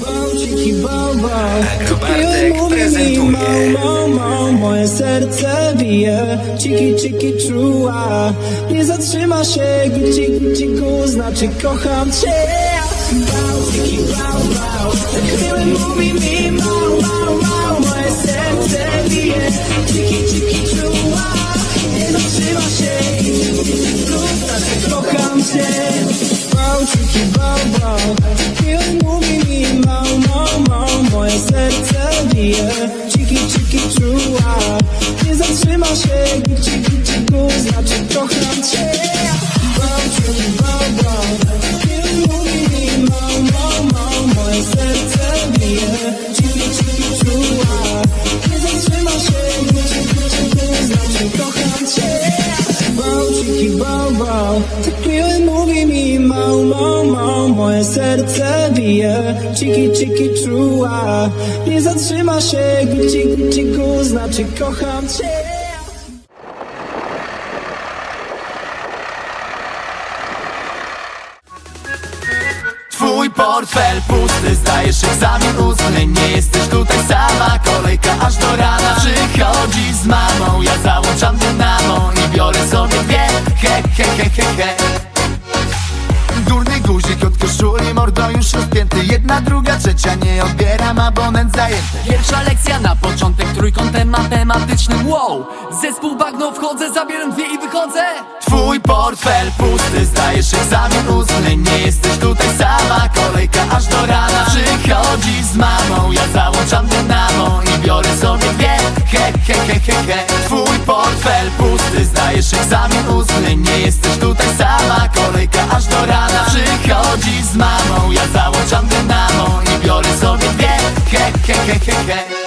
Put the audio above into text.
Bałciki, bałbał Bartek Mówi mi prezentuje. moje serce bije. Ciki, ciki, trua Nie zatrzyma się, gdzie go znaczy kocham cię. Bałciki, bałbał Chwilę mówi mi mał, mał, mał Moje serce bije. Ciki, ciki, trua Nie zatrzyma się, gdzie go znaczy kocham cię bije Ciki, ciki, czuła. Nie zatrzyma się. Gdzie go znaczy kocham cię bał, miły mówi mi mał, mał, mał Moje serce bije. Ciki, ciki, czuła Nie zatrzyma się. Gdzie, gdzie go znaczy kocham cię. Twój portfel pusty, zdajesz egzamin ustny Nie jesteś tutaj sama, kolejka aż do rana Górny guzik od koszuli, mordo już rozpięty. Jedna, druga, trzecia, nie odbieram, abonent zajęty. Pierwsza lekcja na początek trójkątem matematycznym Wow, zespół bagno wchodzę, zabieram dwie i wychodzę. Twój portfel pusty, zdajesz egzamin ustny Nie jesteś tutaj sama, kolejka aż do rana. Przychodzi z mamą, ja załączam dynamo I biorę sobie dwie, he he he he he. Twój portfel pusty, zdajesz egzamin Z mamą, ja załączam dynamo I biorę sobie dwie, he he he he he